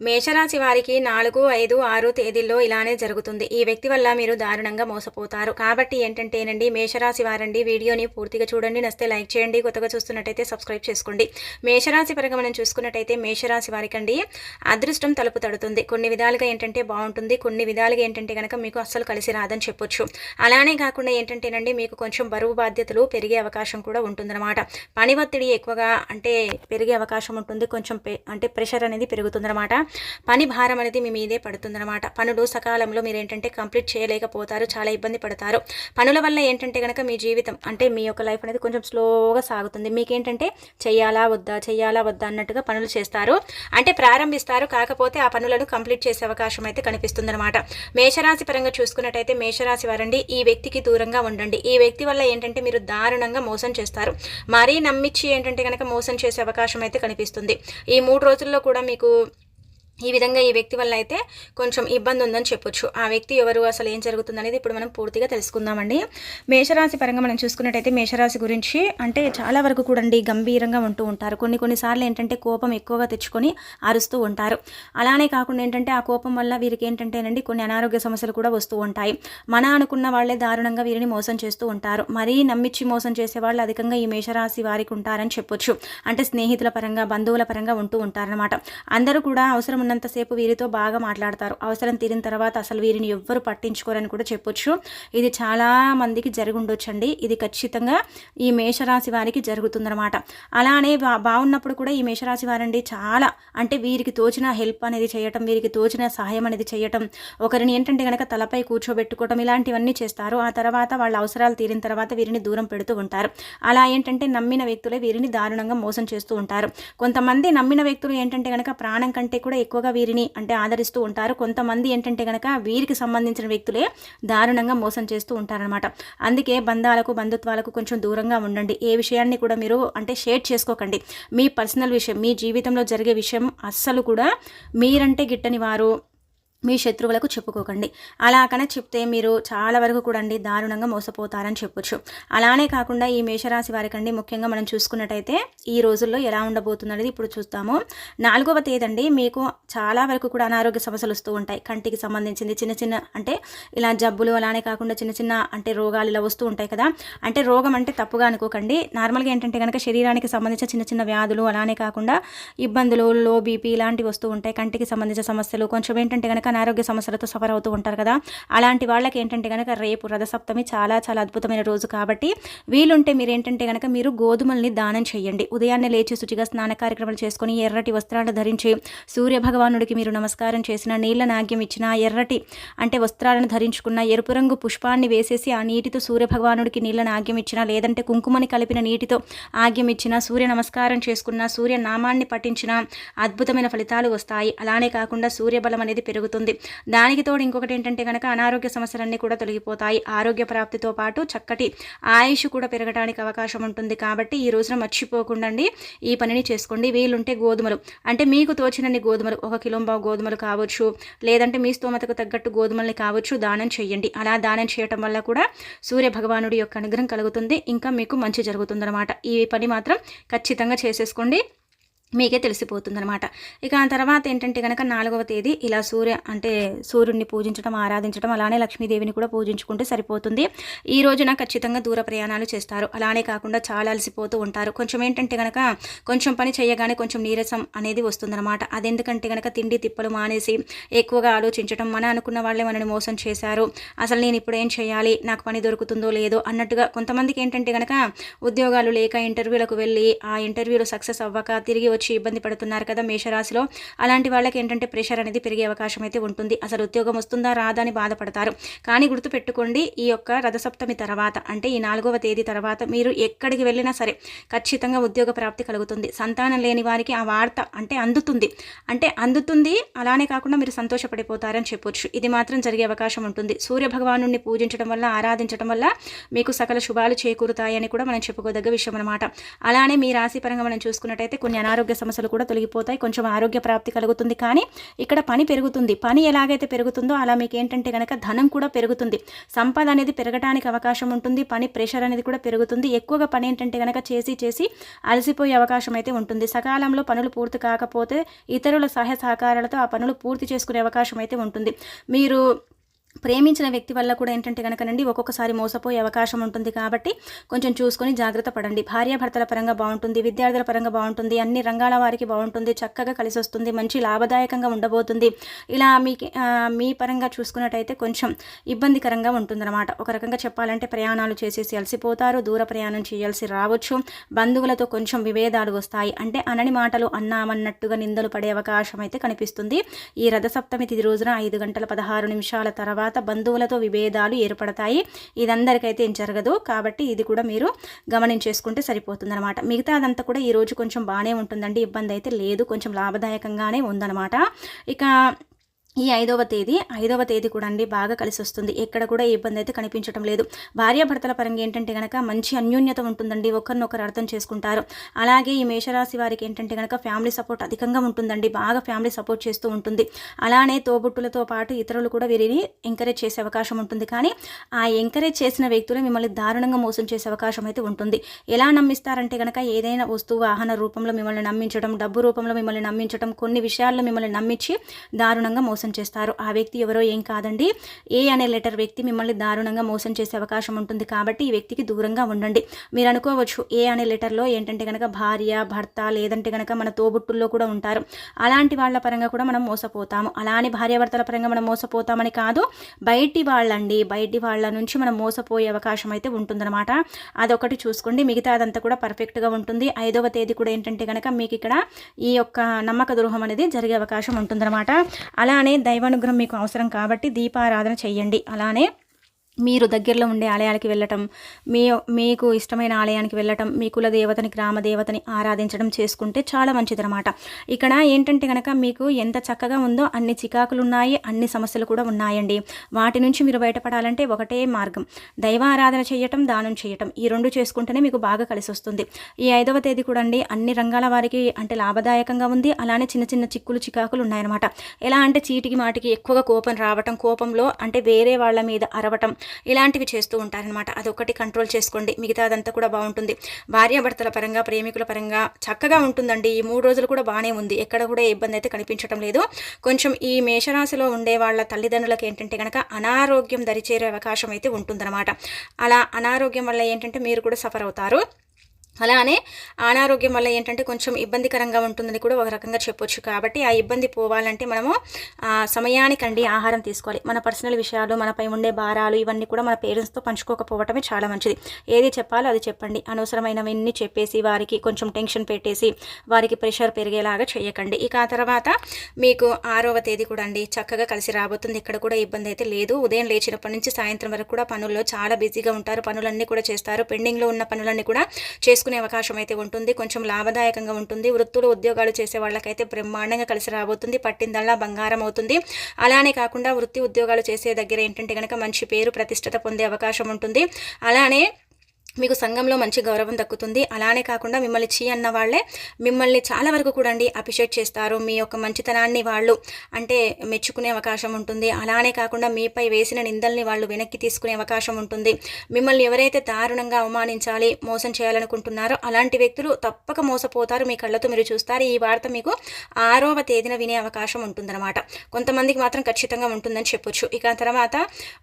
మేషరాశి వారికి నాలుగు ఐదు ఆరు తేదీల్లో ఇలానే జరుగుతుంది. ఈ వ్యక్తి వల్ల మీరు దారుణంగా మోసపోతారు. కాబట్టి ఏంటంటేనండి మేషరాశి వారండి వీడియోని పూర్తిగా చూడండి. నస్తే లైక్ చేయండి. కొత్తగా చూస్తున్నట్టయితే సబ్స్క్రైబ్ చేసుకోండి. మేషరాశి పరంగా మనం చూసుకున్నట్టయితే మేషరాశి వారికండి అదృష్టం తలుపు తడుతుంది. కొన్ని విధాలుగా ఏంటంటే బాగుంటుంది. కొన్ని విధాలుగా ఏంటంటే కనుక మీకు అస్సలు కలిసి రాదని చెప్పొచ్చు. అలానే కాకుండా ఏంటంటేనండి మీకు కొంచెం బరువు బాధ్యతలు పెరిగే అవకాశం కూడా ఉంటుందన్నమాట. పని ఒత్తిడి ఎక్కువగా అంటే పెరిగే అవకాశం ఉంటుంది. కొంచెం పె- అంటే ప్రెషర్ అనేది పెరుగుతుందన్నమాట. పని భారం అనేది మీ మీదే పడుతుందన్నమాట. పనులు సకాలంలో మీరు ఏంటంటే కంప్లీట్ చేయలేకపోతారు చాలా ఇబ్బంది పడతారు. పనుల వల్ల ఏంటంటే కనుక మీ జీవితం అంటే మీ యొక్క లైఫ్ అనేది కొంచెం స్లోగా సాగుతుంది. మీకేంటంటే చెయ్యాలా వద్దా చెయ్యాలా వద్దా అన్నట్టుగా పనులు చేస్తారు. అంటే ప్రారంభిస్తారు కాకపోతే ఆ పనులను కంప్లీట్ చేసే అవకాశం అయితే కనిపిస్తుందన్నమాట. మేషరాశి పరంగా చూసుకున్నట్టయితే మేషరాశి వారండి ఈ వ్యక్తికి దూరంగా ఉండండి. ఈ వ్యక్తి వల్ల ఏంటంటే మీరు దారుణంగా మోసం చేస్తారు. మరీ నమ్మించి ఏంటంటే కనుక మోసం చేసే అవకాశం అయితే కనిపిస్తుంది. ఈ మూడు రోజుల్లో కూడా మీకు ఈ విధంగా ఈ వ్యక్తి వల్ల అయితే కొంచెం ఇబ్బంది ఉందని చెప్పొచ్చు. ఆ వ్యక్తి ఎవరు అసలు ఏం జరుగుతుంది అనేది ఇప్పుడు మనం పూర్తిగా తెలుసుకుందామండి. మేషరాశి పరంగా మనం చూసుకున్నట్టయితే మేషరాశి గురించి అంటే చాలా వరకు కూడా అండి గంభీరంగా ఉంటూ ఉంటారు. కొన్ని కొన్నిసార్లు ఏంటంటే కోపం ఎక్కువగా తెచ్చుకొని అరుస్తూ ఉంటారు. అలానే కాకుండా ఏంటంటే ఆ కోపం వల్ల వీరికి ఏంటంటేనండి కొన్ని అనారోగ్య సమస్యలు కూడా వస్తూ ఉంటాయి. మన అనుకున్న వాళ్ళే దారుణంగా వీరిని మోసం చేస్తూ ఉంటారు. మరీ నమ్మించి మోసం చేసే వాళ్ళు అధికంగా ఈ మేషరాశి వారికి ఉంటారని చెప్పొచ్చు. అంటే స్నేహితుల పరంగా బంధువుల పరంగా ఉంటూ ఉంటారనమాట అందరూ కూడా అవసరం ఉన్నంతసేపు వీరితో బాగా మాట్లాడతారు. అవసరం తీరిన తర్వాత అసలు వీరిని ఎవ్వరు పట్టించుకోరని కూడా చెప్పొచ్చు. ఇది చాలా మందికి జరుగుండొచ్చండి. ఇది ఖచ్చితంగా ఈ మేషరాశి వారికి జరుగుతుందన్నమాట. అలానే బా బాగున్నప్పుడు కూడా ఈ మేషరాశి వారండి చాలా అంటే వీరికి తోచిన హెల్ప్ అనేది చేయటం వీరికి తోచిన సహాయం అనేది చేయటం ఒకరిని ఏంటంటే కనుక తలపై కూర్చోబెట్టుకోవటం ఇలాంటివన్నీ చేస్తారు. ఆ తర్వాత వాళ్ళ అవసరాలు తీరిన తర్వాత వీరిని దూరం పెడుతూ ఉంటారు. అలా ఏంటంటే నమ్మిన వ్యక్తులే వీరిని దారుణంగా మోసం చేస్తూ ఉంటారు. కొంతమంది నమ్మిన వ్యక్తులు ఏంటంటే కనుక ప్రాణం కంటే కూడా ఎక్కువ ఎక్కువగా వీరిని అంటే ఆదరిస్తూ ఉంటారు. కొంతమంది ఏంటంటే కనుక వీరికి సంబంధించిన వ్యక్తులే దారుణంగా మోసం చేస్తూ ఉంటారనమాట అందుకే బంధాలకు బంధుత్వాలకు కొంచెం దూరంగా ఉండండి. ఏ విషయాన్ని కూడా మీరు అంటే షేర్ చేసుకోకండి. మీ పర్సనల్ విషయం మీ జీవితంలో జరిగే విషయం అస్సలు కూడా మీరంటే గిట్టని వారు. మీ శత్రువులకు చెప్పుకోకండి. అలా కన చెప్తే మీరు చాలా వరకు కూడా అండి దారుణంగా మోసపోతారని చెప్పొచ్చు. అలానే కాకుండా ఈ మేషరాశి వారికండి ముఖ్యంగా మనం చూసుకున్నట్టయితే ఈ రోజుల్లో ఎలా ఉండబోతుందనేది ఇప్పుడు చూస్తాము. నాలుగవ తేదండి మీకు చాలా వరకు కూడా అనారోగ్య సమస్యలు వస్తూ ఉంటాయి. కంటికి సంబంధించింది చిన్న చిన్న అంటే ఇలా జబ్బులు అలానే కాకుండా చిన్న చిన్న అంటే రోగాలు ఇలా వస్తూ ఉంటాయి కదా. అంటే రోగం అంటే తప్పుగా అనుకోకండి. నార్మల్గా ఏంటంటే కనుక శరీరానికి సంబంధించిన చిన్న చిన్న వ్యాధులు అలానే కాకుండా ఇబ్బందులు లో బీపీ ఇలాంటివి వస్తూ ఉంటాయి. కంటికి సంబంధించిన సమస్యలు కొంచెం ఏంటంటే కనుక అనారోగ్య సమస్యలతో సఫర్ అవుతూ ఉంటారు కదా. అలాంటి వాళ్ళకి ఏంటంటే కనుక రేపు రథసప్తమి చాలా చాలా అద్భుతమైన రోజు కాబట్టి వీలుంటే మీరు ఏంటంటే కనుక మీరు గోధుమల్ని దానం చేయండి. ఉదయాన్నే లేచి శుచిగా స్నాన కార్యక్రమాలు చేసుకొని ఎర్రటి వస్త్రాలు ధరించి సూర్య భగవానుడికి మీరు నమస్కారం చేసిన నీళ్ళ నాగ్యం ఇచ్చిన ఎర్రటి అంటే వస్త్రాలను ధరించుకున్న ఎరుపు రంగు పుష్పాన్ని వేసేసి ఆ నీటితో సూర్య భగవానుడికి నీళ్ళ నాగ్యం ఇచ్చిన లేదంటే కుంకుమని కలిపిన నీటితో ఆగ్యం ఇచ్చిన సూర్య నమస్కారం చేసుకున్న సూర్య నామాన్ని పఠించిన అద్భుతమైన ఫలితాలు వస్తాయి. అలానే కాకుండా సూర్యబలం అనేది పెరుగుతుంది దానికి తోడు ఇంకొకటి ఏంటంటే కనుక అనారోగ్య సమస్యలన్నీ కూడా తొలగిపోతాయి. ఆరోగ్య ప్రాప్తితో పాటు చక్కటి ఆయుష్ కూడా పెరగడానికి అవకాశం ఉంటుంది. కాబట్టి ఈ రోజున మర్చిపోకుండా ఈ పనిని చేసుకోండి. వీలుంటే గోధుమలు. అంటే మీకు తోచినన్ని గోధుమలు. ఒక కిలో బావు గోధుమలు కావచ్చు. లేదంటే మీ స్తోమతకు తగ్గట్టు గోధుమల్ని కావచ్చు. దానం చేయండి అలా దానం చేయటం వల్ల కూడా సూర్య భగవానుడి యొక్క అనుగ్రహం కలుగుతుంది. ఇంకా మీకు మంచి జరుగుతుందన్నమాట. ఈ పని మాత్రం ఖచ్చితంగా చేసేసుకోండి. మీకే తెలిసిపోతుందనమాట ఇక ఆ తర్వాత ఏంటంటే కనుక నాలుగవ తేదీ ఇలా సూర్య అంటే సూర్యుడిని పూజించడం ఆరాధించడం అలానే లక్ష్మీదేవిని కూడా పూజించుకుంటే సరిపోతుంది. ఈ రోజున ఖచ్చితంగా దూర ప్రయాణాలు చేస్తారు. అలానే కాకుండా చాలా అలసిపోతూ ఉంటారు. కొంచెం ఏంటంటే కనుక కొంచెం పని చేయగానే కొంచెం నీరసం అనేది వస్తుందన్నమాట. అదెందుకంటే కనుక తిండి తిప్పలు మానేసి ఎక్కువగా ఆలోచించడం మన అనుకున్న వాళ్ళే మనని మోసం చేశారు. అసలు నేను ఇప్పుడు ఏం చేయాలి? నాకు పని దొరుకుతుందో లేదో అన్నట్టుగా కొంతమందికి ఏంటంటే కనుక ఉద్యోగాలు లేక ఇంటర్వ్యూలకు వెళ్ళి ఆ ఇంటర్వ్యూలో సక్సెస్ అవ్వక తిరిగి వచ్చి ఇబ్బంది పడుతున్నారు కదా మేషరాశిలో. అలాంటి వాళ్ళకి ఏంటంటే ప్రెషర్ అనేది పెరిగే అవకాశం అయితే ఉంటుంది. అసలు ఉద్యోగం వస్తుందా రాదా అని బాధపడతారు. కానీ గుర్తుపెట్టుకోండి ఈ యొక్క రథసప్తమి తర్వాత అంటే ఈ నాలుగవ తేదీ తర్వాత మీరు ఎక్కడికి వెళ్ళినా సరే ఖచ్చితంగా ఉద్యోగ ప్రాప్తి కలుగుతుంది. సంతానం లేని వారికి ఆ వార్త అంటే అందుతుంది. అంటే అందుతుంది అలానే కాకుండా మీరు సంతోషపడిపోతారని చెప్పొచ్చు. ఇది మాత్రం జరిగే అవకాశం ఉంటుంది. సూర్య భగవాను పూజించడం వల్ల ఆరాధించడం వల్ల మీకు సకల శుభాలు చేకూరుతాయని కూడా మనం చెప్పుకోదగ్గ విషయం అనమాట అలానే మీ రాశి పరంగా మనం చూసుకున్నట్టయితే కొన్ని అనారోగ్య అనారోగ్య సమస్యలు కూడా తొలగిపోతాయి. కొంచెం ఆరోగ్య ప్రాప్తి కలుగుతుంది. కానీ ఇక్కడ పని పెరుగుతుంది. పని ఎలాగైతే పెరుగుతుందో అలా మీకు ఏంటంటే కనుక ధనం కూడా పెరుగుతుంది. సంపద అనేది పెరగడానికి అవకాశం ఉంటుంది. పని ప్రెషర్ అనేది కూడా పెరుగుతుంది. ఎక్కువగా పని ఏంటంటే కనుక చేసి చేసి అలసిపోయే అవకాశం అయితే ఉంటుంది. సకాలంలో పనులు పూర్తి కాకపోతే ఇతరుల సహాయ సహకారాలతో ఆ పనులు పూర్తి చేసుకునే అవకాశం అయితే ఉంటుంది. మీరు ప్రేమించిన వ్యక్తి వల్ల కూడా ఏంటంటే కనుకనండి ఒక్కొక్కసారి మోసపోయే అవకాశం ఉంటుంది కాబట్టి కొంచెం చూసుకొని జాగ్రత్త పడండి. భార్యాభర్తల పరంగా బాగుంటుంది విద్యార్థుల పరంగా బాగుంటుంది అన్ని రంగాల వారికి బాగుంటుంది చక్కగా కలిసి వస్తుంది మంచి లాభదాయకంగా ఉండబోతుంది. ఇలా మీ మీ పరంగా చూసుకున్నట్టయితే కొంచెం ఇబ్బందికరంగా ఉంటుందన్నమాట. ఒక రకంగా చెప్పాలంటే ప్రయాణాలు చేసేసి అలసిపోతారు దూర ప్రయాణం చేయాల్సి రావచ్చు. బంధువులతో కొంచెం విభేదాలు వస్తాయి. అంటే అనని మాటలు అన్నామన్నట్టుగా నిందలు పడే అవకాశం అయితే కనిపిస్తుంది. ఈ రథసప్తమి తిది రోజున ఐదు గంటల పదహారు నిమిషాల తర్వాత తర్వాత బంధువులతో విభేదాలు ఏర్పడతాయి. ఇదందరికైతే ఏం జరగదు. కాబట్టి ఇది కూడా మీరు గమనించేసుకుంటే సరిపోతుందన్నమాట. మిగతా అదంతా కూడా ఈరోజు కొంచెం బాగానే ఉంటుందండి. ఇబ్బంది అయితే లేదు. కొంచెం లాభదాయకంగానే ఉందన్నమాట. ఇక ఈ ఐదవ తేదీ ఐదవ తేదీ కూడా అండి బాగా కలిసి వస్తుంది. ఎక్కడ కూడా ఇబ్బంది అయితే కనిపించడం లేదు. భార్యాభర్తల పరంగా ఏంటంటే కనుక మంచి అన్యోన్యత ఉంటుందండి. ఒకరినొకరు అర్థం చేసుకుంటారు. అలాగే ఈ మేషరాశి వారికి ఏంటంటే కనుక ఫ్యామిలీ సపోర్ట్ అధికంగా ఉంటుందండి. బాగా ఫ్యామిలీ సపోర్ట్ చేస్తూ ఉంటుంది. అలానే తోబుట్టులతో పాటు ఇతరులు కూడా వీరిని ఎంకరేజ్ చేసే అవకాశం ఉంటుంది. కానీ ఆ ఎంకరేజ్ చేసిన వ్యక్తులు మిమ్మల్ని దారుణంగా మోసం చేసే అవకాశం అయితే ఉంటుంది. ఎలా నమ్మిస్తారంటే కనుక ఏదైనా వస్తువు వాహన రూపంలో మిమ్మల్ని నమ్మించడం డబ్బు రూపంలో మిమ్మల్ని నమ్మించడం కొన్ని విషయాల్లో మిమ్మల్ని నమ్మించి దారుణంగా మోసం మోసం చేస్తారు. ఆ వ్యక్తి ఎవరో ఏం కాదండి. ఏ అనే లెటర్ వ్యక్తి మిమ్మల్ని దారుణంగా మోసం చేసే అవకాశం ఉంటుంది కాబట్టి ఈ వ్యక్తికి దూరంగా ఉండండి. మీరు అనుకోవచ్చు ఏ అనే లెటర్లో ఏంటంటే కనుక భార్య భర్త లేదంటే కనుక మన తోబుట్టుల్లో కూడా ఉంటారు. అలాంటి వాళ్ళ పరంగా కూడా మనం మోసపోతాము. అలానే భార్యాభర్తల పరంగా మనం మోసపోతామని కాదు. బయటి వాళ్ళండి. బయటి వాళ్ళ నుంచి మనం మోసపోయే అవకాశం అయితే ఉంటుందన్నమాట. అదొకటి చూసుకోండి. మిగతా అదంతా కూడా పర్ఫెక్ట్గా ఉంటుంది. ఐదవ తేదీ కూడా ఏంటంటే కనుక మీకు ఇక్కడ ఈ యొక్క నమ్మక ద్రోహం అనేది జరిగే అవకాశం ఉంటుందన్నమాట. అలానే దైవానుగ్రహం మీకు అవసరం కాబట్టి దీపారాధన చేయండి అలానే మీరు దగ్గరలో ఉండే ఆలయాలకి వెళ్ళటం మీ మీకు ఇష్టమైన ఆలయానికి వెళ్ళటం మీ కుల దేవతని గ్రామ దేవతని ఆరాధించడం చేసుకుంటే చాలా మంచిదనమాట ఇక్కడ ఏంటంటే కనుక మీకు ఎంత చక్కగా ఉందో అన్ని చికాకులు ఉన్నాయి అన్ని సమస్యలు కూడా ఉన్నాయండి. వాటి నుంచి మీరు బయటపడాలంటే ఒకటే మార్గం. దైవ ఆరాధన చేయటం దానం చేయటం. ఈ రెండు చేసుకుంటేనే మీకు బాగా కలిసి వస్తుంది. ఈ ఐదవ తేదీ కూడా అండి అన్ని రంగాల వారికి అంటే లాభదాయకంగా ఉంది. అలానే చిన్న చిన్న చిక్కులు చికాకులు ఉన్నాయన్నమాట. ఎలా అంటే చీటికి మాటికి ఎక్కువగా కోపం రావటం కోపంలో అంటే వేరే వాళ్ళ మీద అరవటం ఇలాంటివి చేస్తూ ఉంటారనమాట అదొకటి కంట్రోల్ చేసుకోండి. మిగతా అదంతా కూడా బాగుంటుంది. భార్యాభర్తల పరంగా ప్రేమికుల పరంగా చక్కగా ఉంటుందండి. ఈ మూడు రోజులు కూడా బాగానే ఉంది. ఎక్కడ కూడా ఇబ్బంది అయితే కనిపించడం లేదు. కొంచెం ఈ మేషరాశిలో ఉండే వాళ్ళ తల్లిదండ్రులకు ఏంటంటే కనుక అనారోగ్యం దరిచేరే అవకాశం అయితే ఉంటుందన్నమాట. అలా అనారోగ్యం వల్ల ఏంటంటే మీరు కూడా సఫర్ అవుతారు. అలానే అనారోగ్యం వల్ల ఏంటంటే కొంచెం ఇబ్బందికరంగా ఉంటుందని కూడా ఒక రకంగా చెప్పొచ్చు కాబట్టి ఆ ఇబ్బంది పోవాలంటే మనము సమయానికండి ఆహారం తీసుకోవాలి. మన పర్సనల్ విషయాలు మనపై ఉండే భారాలు ఇవన్నీ కూడా మన పేరెంట్స్తో పంచుకోకపోవటమే చాలా మంచిది. ఏది చెప్పాలో అది చెప్పండి. అనవసరమైనవన్నీ చెప్పేసి వారికి కొంచెం టెన్షన్ పెట్టేసి వారికి ప్రెషర్ పెరిగేలాగా చేయకండి. ఇక ఆ తర్వాత మీకు ఆరవ తేదీ కూడా అండి. చక్కగా కలిసి రాబోతుంది. ఇక్కడ కూడా ఇబ్బంది అయితే లేదు. ఉదయం లేచినప్పటి నుంచి సాయంత్రం వరకు కూడా పనుల్లో చాలా బిజీగా ఉంటారు. పనులన్నీ కూడా చేస్తారు. పెండింగ్లో ఉన్న పనులన్నీ కూడా చేసుకుని చేసుకునే అవకాశం అయితే ఉంటుంది. కొంచెం లాభదాయకంగా ఉంటుంది. వృత్తులు ఉద్యోగాలు చేసే వాళ్ళకైతే బ్రహ్మాండంగా కలిసి రాబోతుంది. పట్టిందల్లా బంగారం అవుతుంది. అలానే కాకుండా వృత్తి ఉద్యోగాలు చేసే దగ్గర ఏంటంటే కనుక మంచి పేరు ప్రతిష్టత పొందే అవకాశం ఉంటుంది. అలానే మీకు సంఘంలో మంచి గౌరవం దక్కుతుంది. అలానే కాకుండా మిమ్మల్ని చీ అన్న వాళ్ళే మిమ్మల్ని చాలా వరకు కూడా అండి అప్రిషియేట్ చేస్తారు. మీ యొక్క మంచితనాన్ని వాళ్ళు అంటే మెచ్చుకునే అవకాశం ఉంటుంది. అలానే కాకుండా మీపై వేసిన నిందల్ని వాళ్ళు వెనక్కి తీసుకునే అవకాశం ఉంటుంది. మిమ్మల్ని ఎవరైతే దారుణంగా అవమానించాలి మోసం చేయాలనుకుంటున్నారో అలాంటి వ్యక్తులు తప్పక మోసపోతారు. మీ కళ్ళతో మీరు చూస్తారు. ఈ వార్త మీకు ఆరవ తేదీన వినే అవకాశం ఉంటుందన్నమాట. కొంతమందికి మాత్రం ఖచ్చితంగా ఉంటుందని చెప్పొచ్చు. ఇక తర్వాత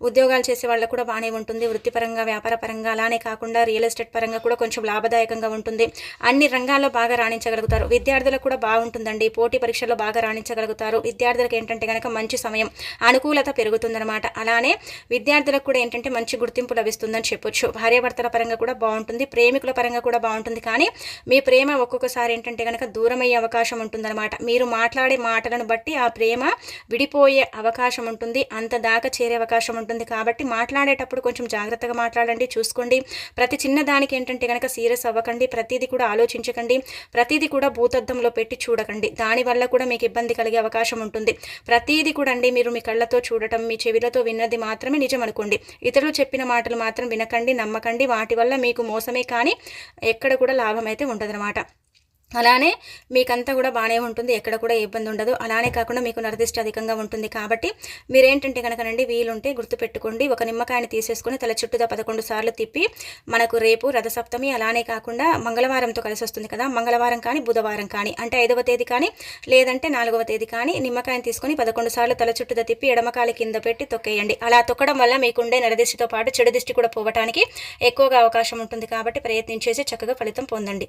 ఉద్యోగాలు చేసే వాళ్ళకు కూడా బాగానే ఉంటుంది. వృత్తిపరంగా వ్యాపారపరంగా అలానే కాకుండా రియల్ ఎస్టేట్ పరంగా కూడా కొంచెం లాభదాయకంగా ఉంటుంది. అన్ని రంగాల్లో బాగా రాణించగలుగుతారు. విద్యార్థులకు కూడా బాగుంటుందండి. పోటీ పరీక్షల్లో బాగా రాణించగలుగుతారు. విద్యార్థులకు ఏంటంటే కనుక మంచి సమయం అనుకూలత పెరుగుతుందన్నమాట. అలానే విద్యార్థులకు కూడా ఏంటంటే మంచి గుర్తింపు లభిస్తుందని చెప్పొచ్చు. భార్యాభర్తల పరంగా కూడా బాగుంటుంది. ప్రేమికుల పరంగా కూడా బాగుంటుంది. కానీ మీ ప్రేమ ఒక్కొక్కసారి ఏంటంటే కనుక దూరమయ్యే అవకాశం ఉంటుందన్నమాట. మీరు మాట్లాడే మాటలను బట్టి ఆ ప్రేమ విడిపోయే అవకాశం ఉంటుంది. అంత దాకా చేరే అవకాశం ఉంటుంది. కాబట్టి మాట్లాడేటప్పుడు కొంచెం జాగ్రత్తగా మాట్లాడండి. చూసుకోండి. ప్రతి ప్రతి చిన్నదానికి ఏంటంటే కనుక సీరియస్ అవ్వకండి ప్రతిదీ కూడా ఆలోచించకండి ప్రతిదీ కూడా భూతద్దంలో పెట్టి చూడకండి. దానివల్ల కూడా మీకు ఇబ్బంది కలిగే అవకాశం ఉంటుంది. ప్రతిదీ కూడా అండి మీరు మీ కళ్ళతో చూడటం మీ చెవిలతో విన్నది మాత్రమే నిజం అనుకోండి. ఇతరులు చెప్పిన మాటలు మాత్రం వినకండి నమ్మకండి. వాటి వల్ల మీకు మోసమే కానీ ఎక్కడ కూడా లాభం అయితే ఉండదన్నమాట. అలానే మీకంతా కూడా బాగానే ఉంటుంది ఎక్కడ కూడా ఇబ్బంది ఉండదు. అలానే కాకుండా మీకు నరదిష్ట అధికంగా ఉంటుంది కాబట్టి మీరేంటంటే కనుకనండి వీలుంటే గుర్తుపెట్టుకోండి ఒక నిమ్మకాయని తీసేసుకొని తల చుట్టూదా పదకొండు సార్లు తిప్పి మనకు రేపు రథసప్తమి అలానే కాకుండా మంగళవారంతో కలిసి వస్తుంది కదా మంగళవారం కానీ బుధవారం కానీ అంటే ఐదవ తేదీ కానీ లేదంటే నాలుగవ తేదీ కానీ నిమ్మకాయని తీసుకొని పదకొండు సార్లు తల చుట్టూదా తిప్పి ఎడమకాలి కింద పెట్టి తొక్కేయండి. అలా తొక్కడం వల్ల మీకుండే నరదిష్టితో పాటు చెడు దిష్టి కూడా పోవటానికి ఎక్కువగా అవకాశం ఉంటుంది కాబట్టి ప్రయత్నించేసి చక్కగా ఫలితం పొందండి.